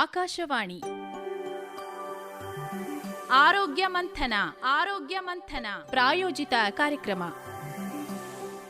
ಆಕಾಶವಾಣಿ. ಆರೋಗ್ಯ ಮಂಥನ ಆರೋಗ್ಯ ಮಂಥನ. ಪ್ರಾಯೋಜಿತ ಕಾರ್ಯಕ್ರಮ.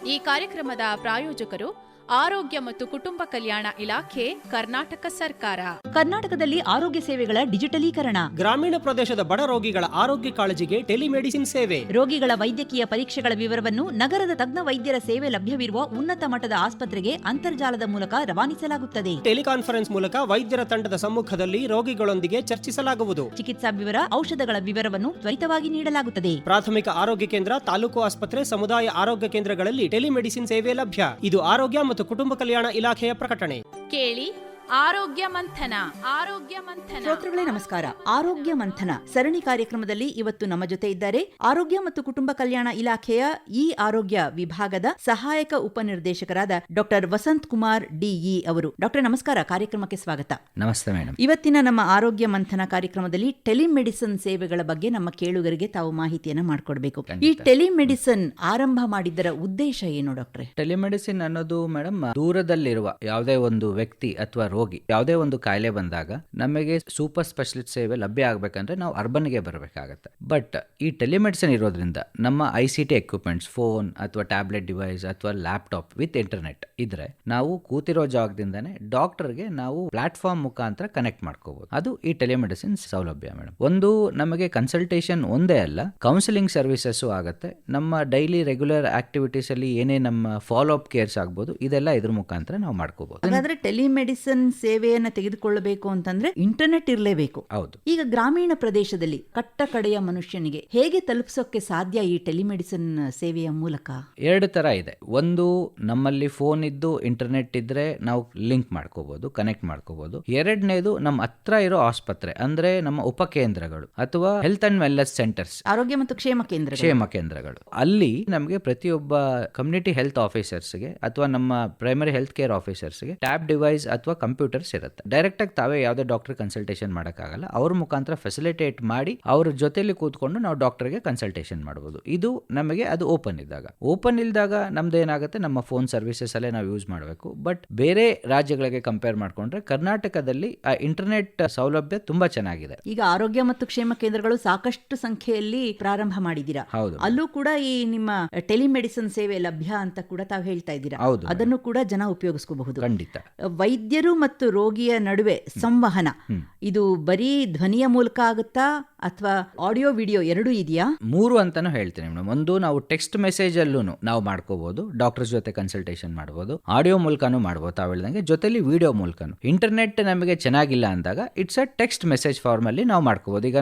ಈ ಕಾರ್ಯಕ್ರಮದ ಪ್ರಾಯೋಜಕರು ಆರೋಗ್ಯ ಮತ್ತು ಕುಟುಂಬ ಕಲ್ಯಾಣ ಇಲಾಖೆ ಕರ್ನಾಟಕ ಸರ್ಕಾರ. ಕರ್ನಾಟಕದಲ್ಲಿ ಆರೋಗ್ಯ ಸೇವೆಗಳ ಡಿಜಿಟಲೀಕರಣ. ಗ್ರಾಮೀಣ ಪ್ರದೇಶದ ಬಡ ರೋಗಿಗಳ ಆರೋಗ್ಯ ಕಾಳಜಿಗೆ ಟೆಲಿಮೆಡಿಸಿನ್ ಸೇವೆ. ರೋಗಿಗಳ ವೈದ್ಯಕೀಯ ಪರೀಕ್ಷೆಗಳ ವಿವರವನ್ನು ನಗರದ ತಜ್ಞ ವೈದ್ಯರ ಸೇವೆ ಲಭ್ಯವಿರುವ ಉನ್ನತ ಮಟ್ಟದ ಆಸ್ಪತ್ರೆಗೆ ಅಂತರ್ಜಾಲದ ಮೂಲಕ ರವಾನಿಸಲಾಗುತ್ತದೆ. ಟೆಲಿಕಾನ್ಫರೆನ್ಸ್ ಮೂಲಕ ವೈದ್ಯರ ತಂಡದ ಸಮ್ಮುಖದಲ್ಲಿ ರೋಗಿಗಳೊಂದಿಗೆ ಚರ್ಚಿಸಲಾಗುವುದು. ಚಿಕಿತ್ಸಾ ವಿವರ ಔಷಧಗಳ ವಿವರವನ್ನು ತ್ವರಿತವಾಗಿ ನೀಡಲಾಗುತ್ತದೆ. ಪ್ರಾಥಮಿಕ ಆರೋಗ್ಯ ಕೇಂದ್ರ ತಾಲೂಕು ಆಸ್ಪತ್ರೆ ಸಮುದಾಯ ಆರೋಗ್ಯ ಕೇಂದ್ರಗಳಲ್ಲಿ ಟೆಲಿಮೆಡಿಸಿನ್ ಸೇವೆ ಲಭ್ಯ. ಇದು ಆರೋಗ್ಯ ಮತ್ತು ಕುಟುಂಬ ಕಲ್ಯಾಣ ಇಲಾಖೆಯ ಪ್ರಕಟಣೆ. ಕೇಳಿ. ಆರೋಗ್ಯ ಮಂಥನ ಆರೋಗ್ಯ ಮಂಥನ. ಶ್ರೋತೃಗಳೇ ನಮಸ್ಕಾರ. ಆರೋಗ್ಯ ಮಂಥನ. ಸರಣಿ ಕಾರ್ಯಕ್ರಮದಲ್ಲಿ ಇವತ್ತು ನಮ್ಮ ಜೊತೆ ಇದ್ದಾರೆ ಆರೋಗ್ಯ ಮತ್ತು ಕುಟುಂಬ ಕಲ್ಯಾಣ ಇಲಾಖೆಯ ಈ ಆರೋಗ್ಯ ವಿಭಾಗದ ಸಹಾಯಕ ಉಪನಿರ್ದೇಶಕರಾದ ಡಾಕ್ಟರ್ ವಸಂತ್ ಕುಮಾರ್ ಡಿಇ ಅವರು. ಡಾಕ್ಟರ್ ನಮಸ್ಕಾರ. ಕಾರ್ಯಕ್ರಮಕ್ಕೆ ಸ್ವಾಗತ. ನಮಸ್ತೆ ಮೇಡಮ್ ಇವತ್ತಿನ ನಮ್ಮ ಆರೋಗ್ಯ ಮಂಥನ ಕಾರ್ಯಕ್ರಮದಲ್ಲಿ ಟೆಲಿಮೆಡಿಸಿನ್ ಸೇವೆಗಳ ಬಗ್ಗೆ ನಮ್ಮ ಕೇಳುಗರಿಗೆ ತಾವು ಮಾಹಿತಿಯನ್ನ ಮಾಡಿಕೊಡ್ಬೇಕು. ಈ. ಟೆಲಿಮೆಡಿಸಿನ್ ಆರಂಭ ಮಾಡಿದ್ದರ ಉದ್ದೇಶ ಏನು ಡಾಕ್ಟರ್? ಟೆಲಿಮೆಡಿಸಿನ್ ಅನ್ನೋದು ಮೇಡಮ್ ದೂರದಲ್ಲಿರುವ ಯಾವುದೇ ಒಂದು ವ್ಯಕ್ತಿ ಅಥವಾ ರೋಗಿ ಯಾವುದೇ ಒಂದು ಕಾಯಿಲೆ ಬಂದಾಗ ನಮಗೆ ಸೂಪರ್ ಸ್ಪೆಷಲಿಸ್ಟ್ ಸೇವೆ ಲಭ್ಯ ಆಗಬೇಕಂದ್ರೆ ನಾವು ಅರ್ಬನ್ಗೆ ಬರಬೇಕಾಗತ್ತೆ. ಬಟ್ ಈ ಟೆಲಿಮೆಡಿಸಿನ್ ಇರೋದ್ರಿಂದ ನಮ್ಮ I C T equipments, phone ಅಥವಾ ಟ್ಯಾಬ್ಲೆಟ್ ಡಿವೈಸ್ ಅಥವಾ ಲ್ಯಾಪ್ಟಾಪ್ ವಿತ್ ಇಂಟರ್ನೆಟ್ ಇದ್ರೆ ನಾವು ಕೂತಿರೋ ಜಾಗದಿಂದನೇ ಡಾಕ್ಟರ್ಗೆ ನಾವು ಪ್ಲಾಟ್ಫಾರ್ಮ್ ಮುಖಾಂತರ ಕನೆಕ್ಟ್ ಮಾಡ್ಕೋಬಹುದು ಅದು ಈ ಟೆಲಿಮೆಡಿಸಿನ್ ಸೌಲಭ್ಯ ಮೇಡಮ್ ಒಂದು ನಮಗೆ ಕನ್ಸಲ್ಟೇಷನ್ ಒಂದೇ ಅಲ್ಲ, ಕೌನ್ಸಿಲಿಂಗ್ ಸರ್ವಿಸಸ್ ಆಗುತ್ತೆ. ನಮ್ಮ ಡೈಲಿ ರೆಗ್ಯುಲರ್ ಆಕ್ಟಿವಿಟೀಸ್ ಅಲ್ಲಿ ಏನೇ ನಮ್ಮ ಫಾಲೋ ಅಪ್ ಕೇರ್ಸ್ ಆಗ್ಬೋದು, ಇದೆಲ್ಲ ಇದ್ರ ಮುಖಾಂತರ ನಾವು ಮಾಡ್ಕೋಬಹುದು ಹಾಗಾದ್ರೆ ಟೆಲಿಮೆಡಿಸಿನ್ ಸೇವೆಯನ್ನ ತೆಗೆದುಕೊಳ್ಳಬೇಕು ಅಂತಂದ್ರೆ ಇಂಟರ್ನೆಟ್ ಇರಲೇಬೇಕು. ಹೌದು. ಈಗ ಗ್ರಾಮೀಣ ಪ್ರದೇಶದಲ್ಲಿ ಕಟ್ಟ ಕಡೆಯ ಮನುಷ್ಯನಿಗೆ ಹೇಗೆ ತಲುಪಿಸೋಕೆ ಸಾಧ್ಯ ಈ ಟೆಲಿಮೆಡಿಸಿನ್ ಸೇವೆಯ ಮೂಲಕ? ಎರಡು ತರ ಇದೆ. ಒಂದು ನಮ್ಮಲ್ಲಿ ಫೋನ್ ಇದ್ದು ಇಂಟರ್ನೆಟ್ ಇದ್ರೆ ನಾವು ಲಿಂಕ್ ಮಾಡ್ಕೋಬಹುದು ಕನೆಕ್ಟ್ ಮಾಡ್ಕೋಬಹುದು ಎರಡನೇದು ನಮ್ಮ ಹತ್ರ ಇರೋ ಆಸ್ಪತ್ರೆ ಅಂದ್ರೆ ನಮ್ಮ ಉಪಕೇಂದ್ರಗಳು ಅಥವಾ ಹೆಲ್ತ್ ಅಂಡ್ ವೆಲ್ನೆಸ್ ಸೆಂಟರ್ಸ್ ಆರೋಗ್ಯ ಮತ್ತು ಕ್ಷೇಮ ಕೇಂದ್ರ ಕ್ಷೇಮ ಕೇಂದ್ರಗಳು. ಅಲ್ಲಿ ನಮಗೆ ಪ್ರತಿಯೊಬ್ಬ ಕಮ್ಯುನಿಟಿ ಹೆಲ್ತ್ ಆಫೀಸರ್ಸ್ಗೆ ಅಥವಾ ನಮ್ಮ ಪ್ರೈಮರಿ ಹೆಲ್ತ್ ಕೇರ್ ಆಫೀಸರ್ಸ್ಗೆ ಟ್ಯಾಬ್ ಡಿವೈಸ್ ಅಥವಾ ಕಂಪ್ಯೂಟರ್ಸ್ ಇರುತ್ತೆ ಡೈರೆಕ್ಟ್ ಆಗಿ ತಾವೇ ಯಾವುದೇ ಡಾಕ್ಟರ್ ಕನ್ಸಲ್ಟೇಷನ್ ಮಾಡೋಕ್ಕಾಗಲ್ಲ. ಅವ್ರ ಮುಖಾಂತರ ಫೆಸಿಲಿಟೇಟ್ ಮಾಡಿ ಅವ್ರ ಜೊತೆಲಿ ಕೂತ್ಕೊಂಡು ನಾವು ಡಾಕ್ಟರ್ಗೆ ಕನ್ಸಲ್ಟೇಷನ್ ಮಾಡಬಹುದು ಇದು ನಮಗೆ ಅದು ಓಪನ್ ಇದ್ದಾಗ. ಓಪನ್ ಇಲ್ದಾಗ ನಮ್ದು ಏನಾಗುತ್ತೆ? ನಮ್ಮ ಫೋನ್ ಸರ್ವಿಸಸ್ ಅಲ್ಲೇ ನಾವು ಯೂಸ್ ಮಾಡಬೇಕು. ಬಟ್ ಬೇರೆ ರಾಜ್ಯಗಳಿಗೆ ಕಂಪೇರ್ ಮಾಡ್ಕೊಂಡ್ರೆ ಕರ್ನಾಟಕದಲ್ಲಿ ಆ ಇಂಟರ್ನೆಟ್ ಸೌಲಭ್ಯ ತುಂಬಾ ಚೆನ್ನಾಗಿದೆ. ಈಗ ಆರೋಗ್ಯ ಮತ್ತು ಕ್ಷೇಮ ಕೇಂದ್ರಗಳು ಸಾಕಷ್ಟು ಸಂಖ್ಯೆಯಲ್ಲಿ ಪ್ರಾರಂಭ ಮಾಡಿದ್ದೀರಾ? ಹೌದು ಅಲ್ಲೂ ಕೂಡ ಈ ನಿಮ್ಮ ಟೆಲಿಮೆಡಿಸಿನ್ ಸೇವೆ ಲಭ್ಯ ಅಂತ ಕೂಡ ತಾವು ಹೇಳ್ತಾ ಇದ್ದೀರಾ? ಹೌದು ಅದನ್ನು ಕೂಡ ಜನ ಉಪಯೋಗಿಸಬಹುದು ಖಂಡಿತ. ವೈದ್ಯರು ಮತ್ತು ರೋಗಿಯ ನಡುವೆ ಸಂವಹನ. ಇದು ಬರೀ ಧ್ವನಿಯ ಮೂಲಕ ಆಗುತ್ತಾ ಅಥವಾ ಆಡಿಯೋ ವಿಡಿಯೋ ಎರಡೂ ಇದೆಯಾ? ಮೂರು ಅಂತಾನು ಹೇಳ್ತೀನಿ ಮೇಡಮ್. ಒಂದು ನಾವು ಟೆಕ್ಸ್ಟ್ ಮೆಸೇಜ್ ಅಲ್ಲೂ ನಾವು ಮಾಡ್ಕೋಬಹುದು ಡಾಕ್ಟರ್ ಜೊತೆ ಕನ್ಸಲ್ಟೇಷನ್ ಮಾಡಬಹುದು ಆಡಿಯೋ ಮೂಲಕನು ಮಾಡಬಹುದು ತಾವು ಹೇಳ್ದಂಗೆ ಜೊತೆಲಿ ವಿಡಿಯೋ ಮೂಲಕನು. ಇಂಟರ್ನೆಟ್ ನಮಗೆ ಚೆನ್ನಾಗಿಲ್ಲ ಅಂದಾಗ it's a text message form ಅಲ್ಲಿ ನಾವು ಮಾಡ್ಕೋಬಹುದು ಈಗ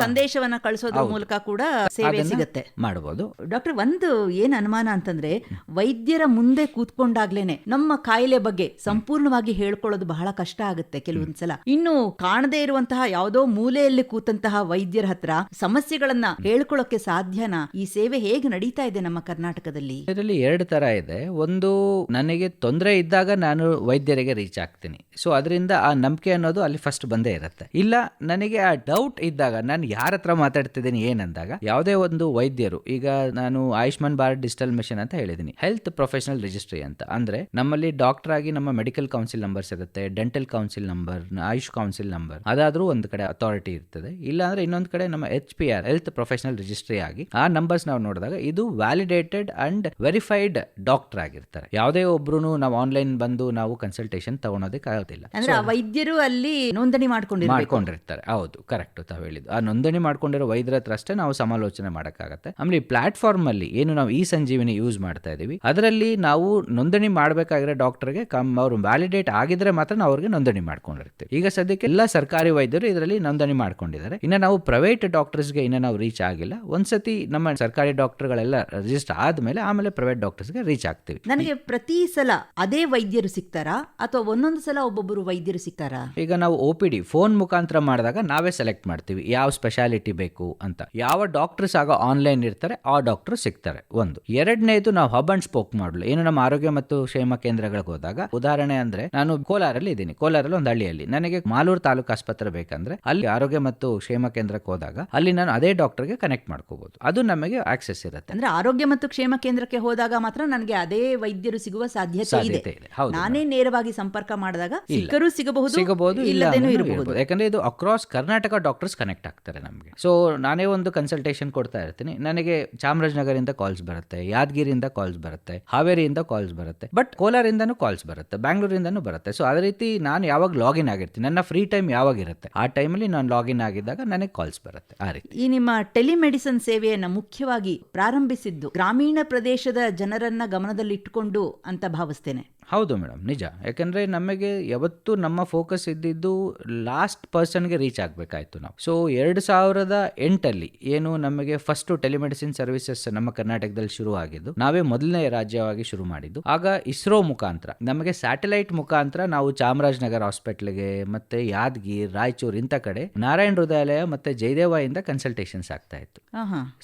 ಸಂದೇಶವನ್ನ ಕಳಿಸೋದ್ರ ಮೂಲಕ ಕೂಡ ಸೇವೆ ಸಿಗುತ್ತೆ. ಮಾಡಬಹುದು ಡಾಕ್ಟರ್ ಒಂದು ಏನ್ ಅನುಮಾನ ಅಂತಂದ್ರೆ ವೈದ್ಯರ ಮುಂದೆ ಕೂತ್ಕೊಂಡಾಗ್ಲೇನೆ ನಮ್ಮ ಕಾಯಿಲೆ ಬಗ್ಗೆ ಸಂಪೂರ್ಣವಾಗಿ ಹೇಳ್ಕೊಳ್ಳೋದು ಬಹಳ ಕಷ್ಟ ಆಗುತ್ತೆ ಕೆಲವೊಂದ್ಸಲ. ಇನ್ನು ಕಾಣದೇ ಇರುವಂತಹ ಯಾವುದೋ ಮೂಲೆಯಲ್ಲಿ ಕೂತಂತಹ ವೈದ್ಯರ ಹತ್ರ ಸಮಸ್ಯೆಗಳನ್ನ ಹೇಳ್ಕೊಳ್ಳೋಕೆ ಸಾಧ್ಯನಾ? ಈ ಸೇವೆ ಹೇಗೆ ನಡೀತಾ ಇದೆ ನಮ್ಮ ಕರ್ನಾಟಕದಲ್ಲಿ? ಇದರಲ್ಲಿ ಎರಡು ತರ ಇದೆ. ಒಂದು, ನನಗೆ ತೊಂದರೆ ಇದ್ದಾಗ ನಾನು ವೈದ್ಯರಿಗೆ ರೀಚ್ ಆಗ್ತೀನಿ. ಸೊ ಅದರಿಂದ ಆ ನಂಬಿಕೆ ಅನ್ನೋದು ಅಲ್ಲಿ ಫಸ್ಟ್ ಬಂದೇ ಇರುತ್ತೆ. ಇಲ್ಲ, ನನಗೆ ಆ ಡೌಟ್ ಇದ್ದಾಗ, ನಾನು ಯಾರ ಹತ್ರ ಮಾತಾಡ್ತಿದ್ದೀನಿ ಏನಂದಾಗ, ಯಾವುದೇ ಒಂದು ವೈದ್ಯರು, ಈಗ ನಾನು ಆಯುಷ್ಮಾನ್ ಭಾರತ್ ಡಿಜಿಟಲ್ ಮಿಷನ್ ಅಂತ ಹೇಳಿದ್ದೀನಿ ಹೆಲ್ತ್ ಪ್ರೊಫೆಷನಲ್ ರಿಜಿಸ್ಟ್ರಿ ಅಂತ. ಅಂದ್ರೆ ನಮ್ಮಲ್ಲಿ ಡಾಕ್ಟರ್ ಆಗಿ ನಮ್ಮ ಮೆಡಿಕಲ್ ಕೌನ್ಸಿಲ್ ನಂಬರ್ಸ್ ಇರುತ್ತೆ dental council number AYUSH council number ಅದಾದ್ರೂ ಒಂದು ಕಡೆ ಅಥಾರಿಟಿ ಇರ್ತದೆ. ಇಲ್ಲ ಅಂದ್ರೆ ಇನ್ನೊಂದು ಕಡೆ ನಮ್ಮ H P R health professional registry ಆಗಿ ಆ ನಂಬರ್ಸ್ ನಾವು ನೋಡಿದಾಗ ಇದು ವ್ಯಾಲಿಡೇಟೆಡ್ ಅಂಡ್ ವೆರಿಫೈಡ್ ಡಾಕ್ಟರ್ ಆಗಿರ್ತಾರೆ. ಯಾವುದೇ ಒಬ್ರು ನಾವು ಆನ್ಲೈನ್ ಬಂದು ನಾವು ಕನ್ಸಲ್ಟೇಷನ್ ತಗೊಳೋದಕ್ಕೆ ಆಗೋದಿಲ್ಲ. ಅಂದ್ರೆ ಆ ವೈದ್ಯರು ಅಲ್ಲಿ ನೋಂದಣಿ ಮಾಡ್ಕೊಂಡು ಮಾಡ್ಕೊಂಡಿರ್ತಾರೆ. ಹೌದು ಕರೆಕ್ಟ್ ತಾವು ಹೇಳಿದ್ದು. ಆ ನೋಂದಣಿ ಮಾಡ್ಕೊಂಡಿರೋ ವೈದ್ಯರ ಹತ್ರ ಅಷ್ಟೇ ನಾವು ಸಮಾಲೋಚನೆ ಮಾಡೋಕ್ಕಾಗತ್ತೆ. ಆಮೇಲೆ ಈ ಪ್ಲಾಟ್ಫಾರ್ಮ್ ಅಲ್ಲಿ ಏನು ನಾವು ಈ ಸಂಜೀವಿನಿ ಯೂಸ್ ಮಾಡ್ತಾ ಇದೀವಿ ಅದರಲ್ಲಿ ನಾವು ನೋಂದಣಿ ಮಾಡಬೇಕಾಗಿರೋ ಡಾಕ್ಟರ್ಗೆ ಕಮ್ ಅವರು ವ್ಯಾಲಿಡೇಟ್ ಆಗಿದ್ರೆ ಮಾತ್ರ ನಾವು ಅವ್ರಿಗೆ ನೋಂದಣಿ ಮಾಡ್ಕೊಂಡಿರ್ತೀವಿ. ಈಗ ಸದ್ಯಕ್ಕೆ ಎಲ್ಲ ಸರ್ಕಾರಿ ವೈದ್ಯರು ಇದರಲ್ಲಿ ನೋಂದಣಿ ಮಾಡ್ಕೊಂಡಿದ್ದಾರೆ. ಇನ್ನು ನಾವು ಪ್ರೈವೇಟ್ ಡಾಕ್ಟರ್ಸ್ಗೆ ಇನ್ನೂ ನಾವು ರೀಚ್ ಆಗಿಲ್ಲ. ಒಂದ್ಸತಿ ನಮ್ಮ ಸರ್ಕಾರಿ ಡಾಕ್ಟರ್ಗಳೆಲ್ಲ ರಿಜಿಸ್ಟರ್ ಆದ್ಮೇಲೆ ಆಮೇಲೆ ಪ್ರೈವೇಟ್ ಡಾಕ್ಟರ್ಸ್ಗೆ ರೀಚ್ ಆಗ್ತೀವಿ. ನನಗೆ ಪ್ರತಿ ಸಲ ಅದೇ ವೈದ್ಯರು ಸಿಗ್ತಾರಾ? ಅಥವಾ ಒಂದೊಂದು ಸಲ ಒಬ್ಬೊಬ್ಬರು ವೈದ್ಯರು ಸಿಗ್ತಾರಾ? ಈಗ ನಾವು ಒ ಪಿ ಡಿ ಫೋನ್ ಮುಖಾಂತರ ಮಾಡಿದಾಗ ನಾವೇ ಸೆಲೆಕ್ಟ್ ಮಾಡ್ತೀವಿ. ಯಾವ ಸ್ಪೆಷಾಲಿಟಿ ಬೇಕು ಅಂತ. ಯಾವ ಡಾಕ್ಟರ್ಸ್ ಆಗ ಆನ್ಲೈನ್ ಇರ್ತಾರೆ ಆ ಡಾಕ್ಟರ್ ಸಿಗ್ತಾರೆ. ಒಂದು. ಎರಡನೇದು ನಾವು ಹಬ್ ಅಂಡ್ ಸ್ಪೋಕ್ ಮಾಡಲು ಏನು ನಮ್ಮ ಆರೋಗ್ಯ ಮತ್ತು ಕ್ಷೇಮ ಕೇಂದ್ರಗಳಿಗೆ ಹೋದಾಗ ಉದಾಹರಣೆ ಅಂದ್ರೆ ನಾನು ಕೋಲಾರಲ್ಲಿ ಇದ್ದೀನಿ. ಕೋಲಾರಲ್ಲಿ ಒಂದು ಹಳ್ಳಿಯಲ್ಲಿ. ನನಗೆ ಮಾಲೂರು ತಾಲೂಕು ಆಸ್ಪತ್ರೆ ಬೇಕಂದ್ರೆ ಅಲ್ಲಿ ಆರೋಗ್ಯ ಮತ್ತು ಕ್ಷೇಮ ಕೇಂದ್ರ ಕೇಂದ್ರಕ್ಕೆ ಹೋದಾಗ ಅಲ್ಲಿ ನಾನು ಅದೇ ಡಾಕ್ಟರ್ಗೆ ಕನೆಕ್ಟ್ ಮಾಡ್ಕೋಬಹುದು ಅದು ನಮಗೆ ಆಕ್ಸೆಸ್ ಇರುತ್ತೆ. ಅಂದ್ರೆ ಆರೋಗ್ಯ ಮತ್ತು ಕ್ಷೇಮ ಕೇಂದ್ರಕ್ಕೆ ಹೋದಾಗ ಮಾತ್ರ ನನಗೆ ಅದೇ ವೈದ್ಯರು ಸಿಗುವ ಸಾಧ್ಯತೆ ಇದೆ. ನಾನೇ ನೇರವಾಗಿ ಸಂಪರ್ಕ ಮಾಡಿದಾಗ ಸಿಕ್ಕರೂ ಸಿಗಬಹುದು ಸಿಗಬಹುದು ಇಲ್ಲದೇನೂ ಇರಬಹುದು. ಯಾಕಂದ್ರೆ ಇದು ಅಕ್ರಾಸ್ ಕರ್ನಾಟಕ ಡಾಕ್ಟರ್ಸ್ ಕನೆಕ್ಟ್ ಆಗ್ತಾರೆ ನಮಗೆ. ಸೊ ನಾನೇ ಒಂದು ಕನ್ಸಲ್ಟೇಷನ್ ಕೊಡ್ತಾ ಇರ್ತೀನಿ. ನನಗೆ ಚಾಮರಾಜನಗರಿಂದ ಕಾಲ್ಸ್ ಬರುತ್ತೆ ಯಾದಗಿರಿಯಿಂದ ಕಾಲ್ಸ್ ಬರುತ್ತೆ ಹಾವೇರಿಯಿಂದ ಕಾಲ್ಸ್ ಬರುತ್ತೆ ಬಟ್ ಕೋಲಾರಿಂದನೂ ಕಾಲ್ಸ್ ಬರುತ್ತೆ ಬ್ಯಾಂಗ್ಳೂರಿಂದನೂ ಬರುತ್ತೆ. ಸೊ ಅದೇ ರೀತಿ ನಾನು ಯಾವಾಗ ಲಾಗಿನ್ ಆಗಿರ್ತೀನಿ ನನ್ನ ಫ್ರೀ ಟೈಮ್ ಯಾವಾಗ ಇರುತ್ತೆ? ಆ ಟೈಮಲ್ಲಿ ನಾನು ಲಾಗಿನ್ ಆಗಿದ್ದಾಗ ನನಗೆ ಕಾಲ್ಸ್ ಬರುತ್ತೆ. ಆ ರೀತಿ. ಈ ನಿಮ್ಮ ಟೆಲಿಮೆಡಿಸಿನ್ ಸೇವೆಯನ್ನು ಮುಖ್ಯವಾಗಿ ಪ್ರಾರಂಭಿಸಿದ್ದು ಗ್ರಾಮೀಣ ಪ್ರದೇಶದ ಜನರನ್ನ ಗಮನದಲ್ಲಿಟ್ಟುಕೊಂಡು ಅಂತ ಭಾವಿಸ್ತೇನೆ. ಹೌದು ಮೇಡಮ್ ನಿಜ. ಯಾಕೆಂದರೆ ನಮಗೆ ಯಾವತ್ತೂ ನಮ್ಮ ಫೋಕಸ್ ಇದ್ದಿದ್ದು ಲಾಸ್ಟ್ ಪರ್ಸನ್ಗೆ ರೀಚ್ ಆಗಬೇಕಾಯ್ತು ನಾವು. ಸೊ ಎರಡು ಸಾವಿರದ ಎಂಟಲ್ಲಿ ಏನು ನಮಗೆ ಫಸ್ಟು ಟೆಲಿಮೆಡಿಸಿನ್ ಸರ್ವಿಸಸ್ ನಮ್ಮ ಕರ್ನಾಟಕದಲ್ಲಿ ಶುರು ಆಗಿದ್ದು ನಾವೇ ಮೊದಲನೇ ರಾಜ್ಯವಾಗಿ ಶುರು ಮಾಡಿದ್ದು. ಆಗ ಇಸ್ರೋ ಮುಖಾಂತರ ನಮಗೆ ಸ್ಯಾಟಲೈಟ್ ಮುಖಾಂತರ ನಾವು ಚಾಮರಾಜನಗರ ಹಾಸ್ಪಿಟ್ಲ್ಗೆ ಮತ್ತೆ ಯಾದಗಿರ್ ರಾಯಚೂರು ಇಂಥ ಕಡೆ ನಾರಾಯಣ ಹೃದಯಾಲಯ ಮತ್ತೆ ಜಯದೇವಾಯಿಂದ ಕನ್ಸಲ್ಟೇಷನ್ಸ್ ಆಗ್ತಾ ಇತ್ತು.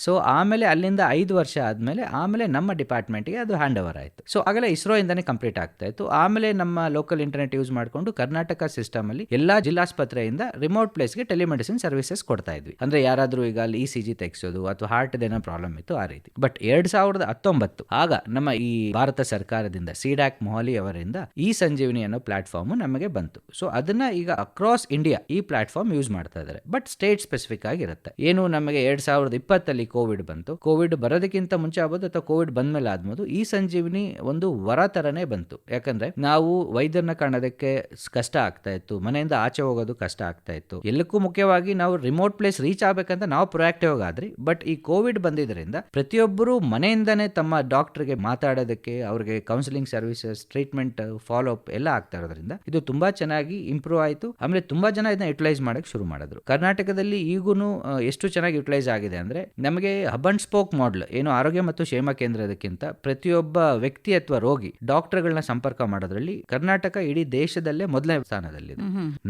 ಸೊ ಆಮೇಲೆ ಅಲ್ಲಿಂದ ಐದು ವರ್ಷ ಆದಮೇಲೆ ಆಮೇಲೆ ನಮ್ಮ ಡಿಪಾರ್ಟ್ಮೆಂಟ್ಗೆ ಅದು ಹ್ಯಾಂಡ್ ಓವರ್ ಆಯಿತು. ಸೊ ಆಗಲೇ ಇಸ್ರೋ ಇಂದಾನೆ ಕಂಪ್ಲೀಟ್ ಆಗ್ತಾ ಇತ್ತು ಆಮೇಲೆ ನಮ್ಮ ಲೋಕಲ್ ಇಂಟರ್ನೆಟ್ ಯೂಸ್ ಮಾಡಿಕೊಂಡು ಕರ್ನಾಟಕ ಸಿಸ್ಟಮ್ ಅಲ್ಲಿ ಎಲ್ಲಾ ಜಿಲ್ಲಾಸ್ಪತ್ರೆಯಿಂದ ರಿಮೋಟ್ ಪ್ಲೇಸ್ಗೆ ಟೆಲಿಮೆಡಿಸಿನ್ ಸರ್ವಿಸಸ್ ಕೊಡ್ತಾ ಇದ್ವಿ. ಅಂದ್ರೆ ಯಾರಾದ್ರೂ ಈಗ ಅಲ್ಲಿ ಇ ಸಿ ಜಿ ತೆಗೆಸೋದು ಅಥವಾ ಹಾರ್ಟ್ ಏನೋ ಪ್ರಾಬ್ಲಮ್ ಇತ್ತು ಆ ರೀತಿ. ಬಟ್ ಎರಡ್ ಸಾವಿರದ ಹತ್ತೊಂಬತ್ತು ಆಗ ನಮ್ಮ ಈ ಭಾರತ ಸರ್ಕಾರದಿಂದ ಸಿಡಾಕ್ ಮೊಹಾಲಿ ಅವರಿಂದ ಈ ಸಂಜೀವಿನಿ ಅನ್ನೋ ಪ್ಲಾಟ್ಫಾರ್ಮ್ ನಮಗೆ ಬಂತು. ಸೊ ಅದನ್ನ ಈಗ ಅಕ್ರಾಸ್ ಇಂಡಿಯಾ ಈ ಪ್ಲಾಟ್ಫಾರ್ಮ್ ಯೂಸ್ ಮಾಡ್ತಾ ಇದ್ದಾರೆ ಬಟ್ ಸ್ಟೇಟ್ ಸ್ಪೆಸಿಫಿಕ್ ಆಗಿರುತ್ತೆ. ಏನು ನಮಗೆ ಎರಡ್ ಸಾವಿರದ ಇಪ್ಪತ್ತಲ್ಲಿ ಕೋವಿಡ್ ಬಂತು. ಕೋವಿಡ್ ಬರೋದಕ್ಕಿಂತ ಮುಂಚೆ ಆಗ್ಬೋದು ಅಥವಾ ಕೋವಿಡ್ ಬಂದ್ಮೇಲೆ ಆದ್ಬೋದು ಈ ಸಂಜೀವಿನಿ ಒಂದು ವರ ತರನೇ ಬಂತು. ಯಾಕಂದ್ರೆ ನಾವು ವೈದ್ಯರನ್ನ ಕಾಣೋದಕ್ಕೆ ಕಷ್ಟ ಆಗ್ತಾ ಇತ್ತು, ಮನೆಯಿಂದ ಆಚೆ ಹೋಗೋದು ಕಷ್ಟ ಆಗ್ತಾ ಇತ್ತು. ಎಲ್ಲಕ್ಕೂ ಮುಖ್ಯವಾಗಿ ನಾವು ರಿಮೋಟ್ ಪ್ಲೇಸ್ ರೀಚ್ ಆಗ್ಬೇಕಂತ ನಾವು ಪ್ರೊಯಾಕ್ಟಿವ್ ಆದ್ರಿ. ಬಟ್ ಈ ಕೋವಿಡ್ ಬಂದಿದ್ದರಿಂದ ಪ್ರತಿಯೊಬ್ಬರು ಮನೆಯಿಂದನೇ ತಮ್ಮ ಡಾಕ್ಟರ್ಗೆ ಮಾತಾಡೋದಕ್ಕೆ, ಅವ್ರಿಗೆ counselling services treatment follow up ಎಲ್ಲ ಆಗ್ತಾ ಇರೋದ್ರಿಂದ ಇದು ತುಂಬಾ ಚೆನ್ನಾಗಿ ಇಂಪ್ರೂವ್ ಆಯಿತು. ಆಮೇಲೆ ತುಂಬಾ ಜನ ಇದನ್ನ ಯುಟಿಲೈಸ್ ಮಾಡಕ್ ಶುರು ಮಾಡಿದ್ರು. ಕರ್ನಾಟಕದಲ್ಲಿ ಈಗೂನು ಎಷ್ಟು ಚೆನ್ನಾಗಿ ಯುಟಿಲೈಸ್ ಆಗಿದೆ ಅಂದ್ರೆ ನಮಗೆ ಹಬ್ ಅಂಡ್ ಸ್ಪೋಕ್ ಮಾಡಲ್ ಏನು ಆರೋಗ್ಯ ಮತ್ತು ಕ್ಷೇಮ ಕೇಂದ್ರದಕ್ಕಿಂತ ಪ್ರತಿಯೊಬ್ಬ ವ್ಯಕ್ತಿ ಅಥವಾ ರೋಗಿ ಡಾಕ್ಟರ್ಗಳನ್ನ ಸಂಪರ್ಕ ಮಾಡೋದ್ರಲ್ಲಿ ಕರ್ನಾಟಕ ಇಡೀ ದೇಶದಲ್ಲೇ ಮೊದಲನೇ ಸ್ಥಾನದಲ್ಲಿದೆ.